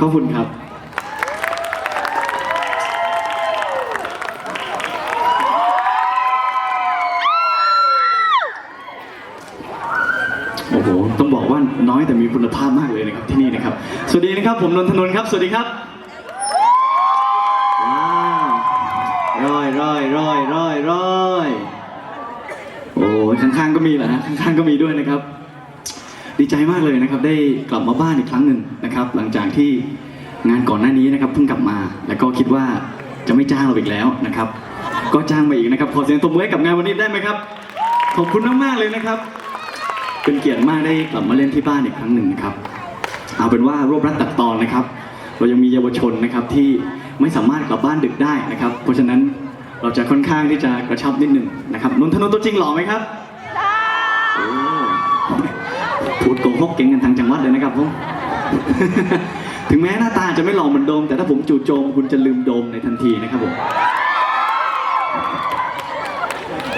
ขอบคุณครับ โอ้โห ต้องบอกว่าน้อยแต่มีคุณภาพมากเลยนะครับที่นี่นะครับ สวัสดีนะครับ ผมนนทนนท์ครับ สวัสดีครับ ว้าวร้อยร้อยร้อยร้อยร้อยโอ้ยข้างๆก็มีเหรอฮะข้างๆก็มีด้วยนะครับ ดีใจมากเลยนะครับ ได้กลับมาบ้านอีกครั้งหนึ่งนะครับ หลังจากที่งานก่อนหน้านี้นะครับเพิ่งกลับมา แล้วก็คิดว่าจะไม่จ้างเราอีกแล้วนะครับ ก็จ้างมาอีกนะครับ ขอเสียงตบมือให้กับงานวันนี้ได้ไหมครับ ขอบคุณมากๆเลยนะครับ เป็นเกียรติมากได้กลับมาเล่นที่บ้านอีกครั้งหนึ่งนะครับ เอาเป็นว่ารวบรัดตัดตอนนะครับ เรายังมีเยาวชนนะครับที่ไม่สามารถกลับบ้านดึกได้นะครับ เพราะฉะนั้นเราจะค่อนข้างที่จะกระชับนิดหนึ่งนะครับนนทนนท์ตัวจริงหล่อไหมครับโอ้ พูดโกหกเก่งกันทางจังหวัดเลยนะครับผม ถึงแม้หน้าตาจะไม่หล่อเหมือนโดม แต่ถ้าผมจู่โจมคุณจะลืมโดมในทันทีนะครับผม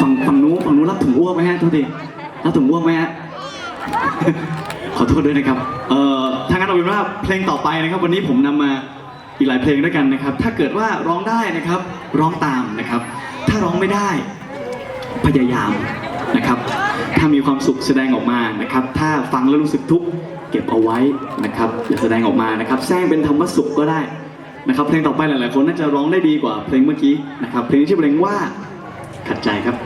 ฝั่งฝั่งนู้นฝั่งนู้นรับถุงอ้วกไหมฮะโทษทีรับถุงอ้วกไหมฮะ ขอโทษด้วยนะครับ เอ่อทางการเอาเป็นว่าเพลงต่อไปนะครับ วันนี้ผมนำมาอีกหลายเพลงด้วยกันนะครับ ถ้าเกิดว่าร้องได้นะครับ ร้องตามนะครับ ถ้าร้องไม่ได้ พยายาม นะครับ ถ้ามีความสุขแสดงออกมานะครับ ถ้าฟังแล้วรู้สึกทุกข์เก็บเอาไว้นะครับอย่าแสดงออกมานะครับแซงเป็นธรรมสุขก็ได้นะครับ เพลงต่อไปหลายๆ คนน่าจะร้องได้ดีกว่าเพลงเมื่อกี้นะครับ เพลงนี้ชื่อเพลงว่าขัดใจครับ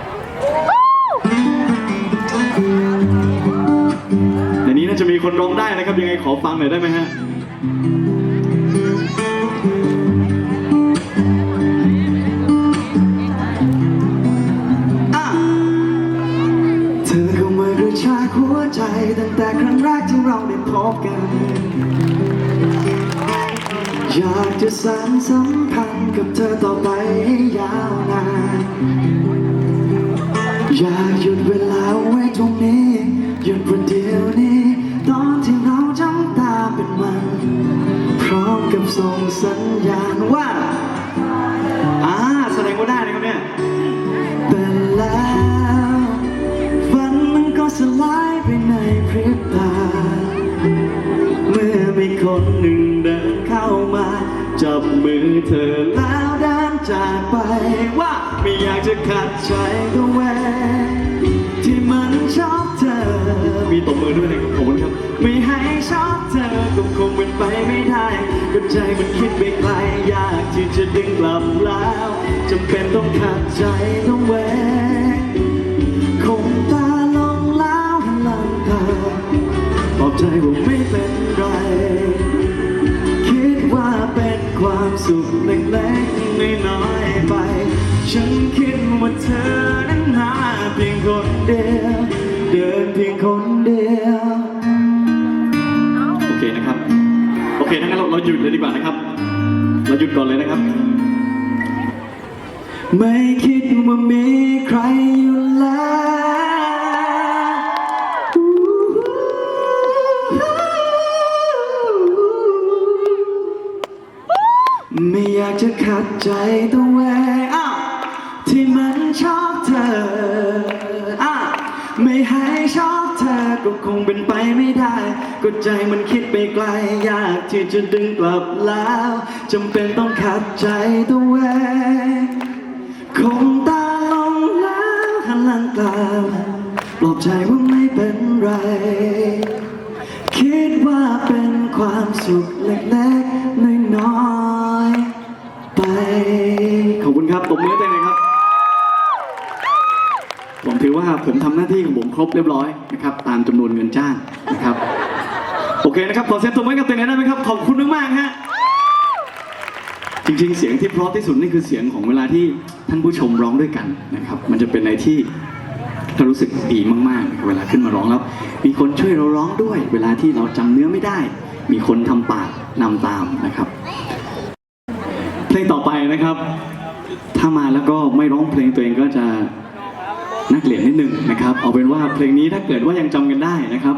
ในนี้น่าจะมีคนร้องได้นะครับ ยังไงขอฟังหน่อยได้ไหมฮะอะ ตั้งแต่ครั้งแรกที่เราได้พบกัน อยากจะสานสัมพันธ์กับเธอต่อไปให้ยาวนาน อยากหยุดเวลาไว้ตรงนี้ หยุดประเดี๋ยวนี้ ตอนที่เราจ้องตาเป็นมัน พร้อมกับส่งสัญญาณว่า อ่า แสดงว่าได้นะครับเนี่ย คนหนึ่งเดินเข้ามา จับมือเธอแล้วเดินจากไปว่าไม่อยากจะขัดใจตัวเองที่มันชอบเธอ มีตบมือด้วยนะครับขอบคุณครับ ไม่ให้ชอบเธอก็คงเป็นไปไม่ได้ก็ใจมันคิดไปไกลยากที่จะดึงกลับแล้วจำเป็นต้องขัดใจตัวเองคงตาลงแล้วหันหลังตาปลอบใจว่า สุขเล็กๆน้อยๆไป ฉันคิดว่าเธอนั้นหาเพียงคนเดียว เดินเพียงคนเดียว โอเคนะครับ โอเคถ้างั้นเราเราหยุดเลยดีกว่านะครับ เราหยุดก่อนเลยนะครับ ไม่คิดว่ามีใครอยู่ จะขัดใจตัวเองอ้าวที่มันชอบเธออ้าวไม่ให้ชอบเธอก็คงเป็นไปไม่ได้ก็ใจมันคิดไปไกลยากที่จะดึงกลับแล้วจำเป็นต้องขัดใจตัวเองคงตาลงแล้วหันหลังกลับปลอบใจว่าไม่เป็นไร คิดว่าเป็นความสุขเล็กๆน้อยๆ ขอบคุณครับตบมือให้ตัวเลยครับ ผมถือว่าผมทำหน้าที่ของผมครบเรียบร้อยนะครับ ตามจำนวนเงินจ้างนะครับ โอเคนะครับขอเซ็นตบมือกับตัวเองได้ไหมครับ ขอบคุณมากๆฮะจริงๆ เสียงที่เพราะที่สุดนี่คือเสียงของเวลาที่ท่านผู้ชมร้องด้วยกันนะครับ มันจะเป็นอะไรที่เรารู้สึกดีมากๆ เวลาขึ้นมาร้องแล้ว มีคนช่วยเราร้องด้วย เวลาที่เราจำเนื้อไม่ได้ มีคนทำปากนำตามนะครับ ลงต่อไปนะครับ ถ้ามาแล้วก็ไม่ร้องเพลงตัวเองก็จะน่าเกลียดนิดนึงนะครับ เอาเป็นว่าเพลงนี้ถ้าเกิดว่ายังจำกันได้นะครับ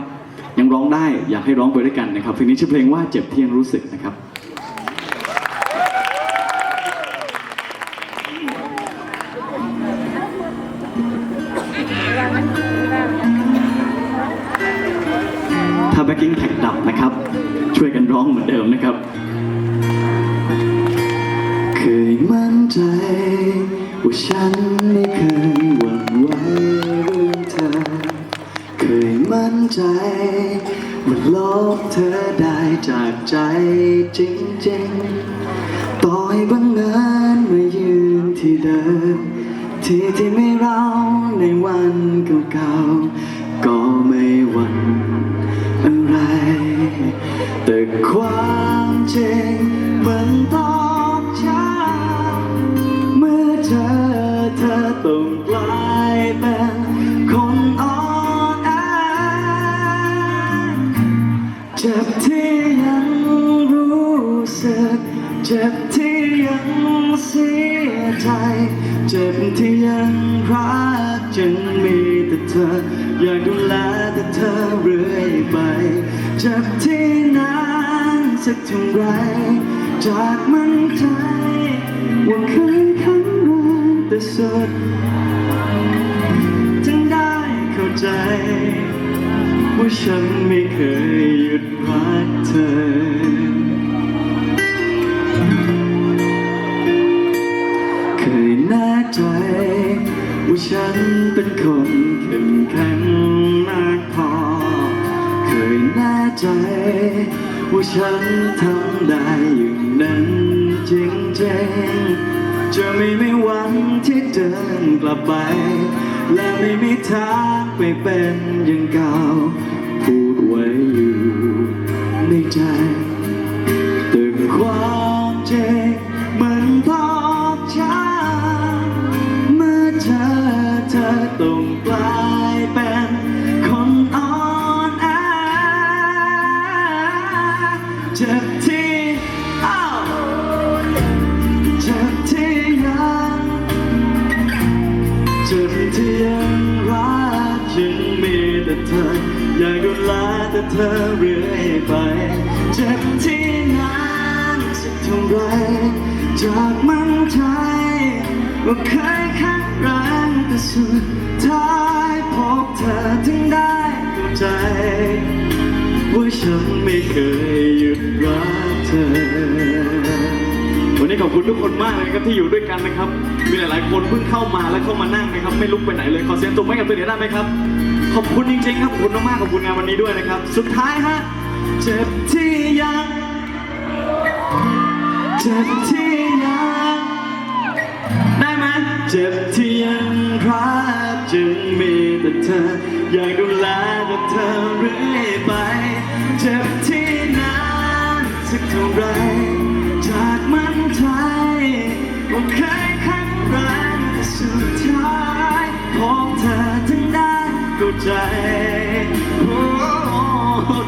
ยังร้องได้อยากให้ร้องไปด้วยกันนะครับเพลงนี้ชื่อเพลงว่าเจ็บที่ยังรู้สึกนะครับถ้าแบ็กิ้งแท็กดับนะครับ ช่วยกันร้องเหมือนเดิมนะครับ ใจว่าฉันไม่เคยหวั่นไหวเรื่องเธอ เคยมั่นใจว่าลบเธอได้จากใจจริงๆ เจ็บที่ยังเสียใจ เจ็บที่ยังรักจึงมีแต่เธอ อยากดูแลแต่เธอเรื่อยไป เจ็บที่นานสักเท่าไร จากมันใจว่าเคยแข็งแรงแต่สุดจึงได้เข้าใจว่าฉันไม่เคยหยุดรักเธอ ฉันเป็นคนเข้มแข็งมากพอ เคยแน่ใจ ว่าฉันทำได้อย่างนั้นจริงๆ จะไม่มีวันที่เดินกลับไป และไม่มีทางไปเป็นอย่างเก่าพูดไว้อยู่ในใจ ต้องกลายเป็นคนอ่อนแอเจ็บที่อ้าวเจ็บที่ยังเจ็บที่ยังรักยังมีแต่เธอ อยากดูแลแต่เธอเรื่อยไป เจ็บที่นานสักเท่าไรจากมั่นใจว่าเคย ฉันไม่เคยหยุดรักเธอ วันนี้ขอบคุณทุกคนมากเลยครับที่อยู่ด้วยกันนะครับ มีหลายๆคนเพิ่งเข้ามาแล้วเข้ามานั่งนะครับ ไม่ลุกไปไหนเลยขอเสียงตบมือให้กับตัวเดียได้ไหมครับ ขอบคุณจริงๆครับขอบคุณมากๆขอบคุณงานวันนี้ด้วยนะครับ สุดท้ายฮะเจ็บที่ยังเจ็บที่ยังได้ไหมเจ็บที่ยังรักจึงมีแต่เธอ อยากดูแลแต่เธอเรื่อยไป จ็บที่นานสักเท่าไร จากมั่นใจว่าเคยข็งแรงแต่สุดท้ายพบเธอถึงได้เข้าใจโอ้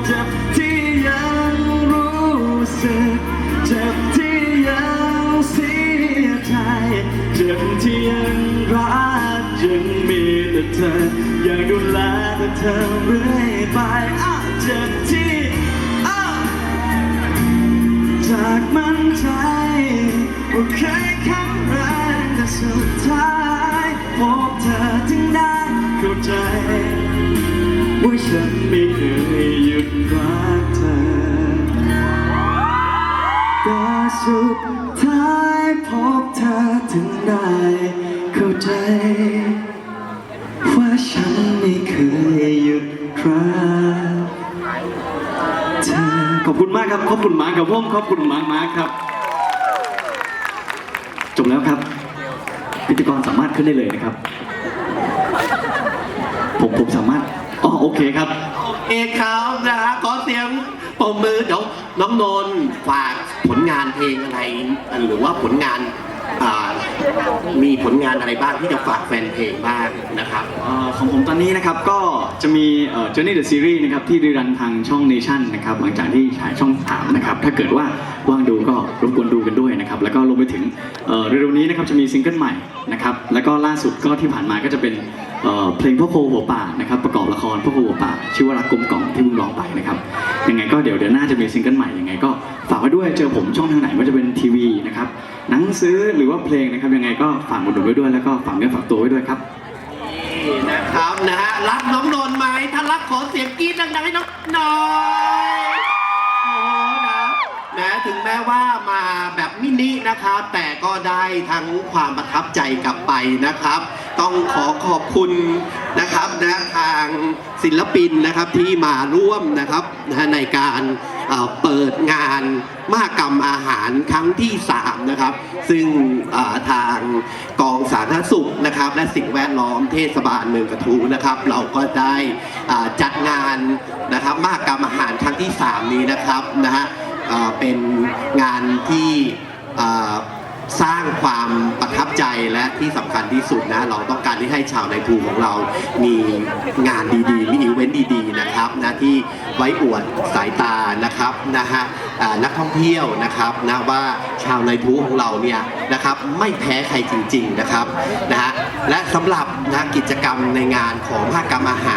เจ็บที่ยังรู้สึกเจ็บที่ยังเสียใจเจ็บที่ยังรักยังมีแต่เธออยากดูแลแต่เธอเรื่อยไปอ้าเจ็บ เคยแข็งแรงแต่สุดท้ายพบเธอถึงได้เข้าใจ ว่าฉันไม่เคยหยุดรักเธอแต่สุดท้ายพบเธอถึงได้เข้าใจ ว่าฉันไม่เคยหยุดรักเธอขอบคุณมากครับ ขอบคุณมาร์คกับผมขอบคุณมาร์คมาร์คครับ จบแล้วครับ พิธีกรสามารถขึ้นได้เลยนะครับ ผมผมสามารถอ๋อโอเคครับเอเครับนะฮะขอเสียงปรบมือเดี๋ยวน้องนนท์ฝากผลงานเพลงอะไร หรือว่าผลงาน มีผลงานอะไรบ้างที่จะฝากแฟนเพลงบ้างนะครับ อ่อของผมตอนนี้นะครับก็จะมีเอ่อ Journey the Series นะครับที่รีรันทางช่อง Nation นะครับหลังจากที่ฉายช่อง3นะครับถ้าเกิดว่าว่างดูก็รบกวนดูกันด้วยนะครับแล้วก็รวมไปถึงเอ่อเร็วๆนี้นะครับจะมีซิงเกิลใหม่นะครับแล้วก็ล่าสุดก็ที่ผ่านมาก็จะเป็น เพลงพ่อโคหัวป่านะครับประกอบละครพ่อโคหัวป่าชื่อว่ารักกลมกล่อมที่เพิ่งร้องไปนะครับยังไงก็เดี๋ยวเดือนหน้าจะมีซิงเกิลใหม่ยังไงก็ฝากไว้ด้วยเจอผมช่องทางไหนว่าจะเป็นทีวีนะครับหนังสือหรือว่าเพลงนะครับยังไงก็ฝากอุดหนุนไว้ด้วยแล้วก็ฝากเนื้อฝากตัวไว้ด้วยครับนะครับนะฮะรักน้องนนท์ไหมถ้ารักขอเสียงกรี๊ดดังๆให้น้องหน่อยโอ้โหนะนะถึงแม้ว่ามาแบบ มินินะครับ แต่ก็ได้ทั้งความประทับใจกลับไปนะครับ ต้องขอขอบคุณนะครับนะทางศิลปินนะครับที่มาร่วมนะครับในการเปิดงานมหกรรมอาหารครั้งที่ 3 นะครับ ซึ่งทางกองสาธารณสุขนะครับ และสิ่งแวดล้อมเทศบาลเมืองกระทูนะครับ เราก็ได้จัดงานนะครับมหกรรมอาหารครั้งที่ 3 นี้นะครับนะฮะเป็นงานที่ สร้างความประทับใจและที่สำคัญที่สุดนะ เราต้องการที่ให้ชาวในภูของเรา มีงานดีๆ มีอีเวนต์ดีๆนะครับนะที่ไว้อวดสายตานะครับนะฮะนักท่องเที่ยวนะครับนะว่าชาวในภูของเราเนี่ยนะครับไม่แพ้ใครจริง ๆนะครับนะฮะและสำหรับนะกิจกรรมในงานของภาคกรรมอาหาร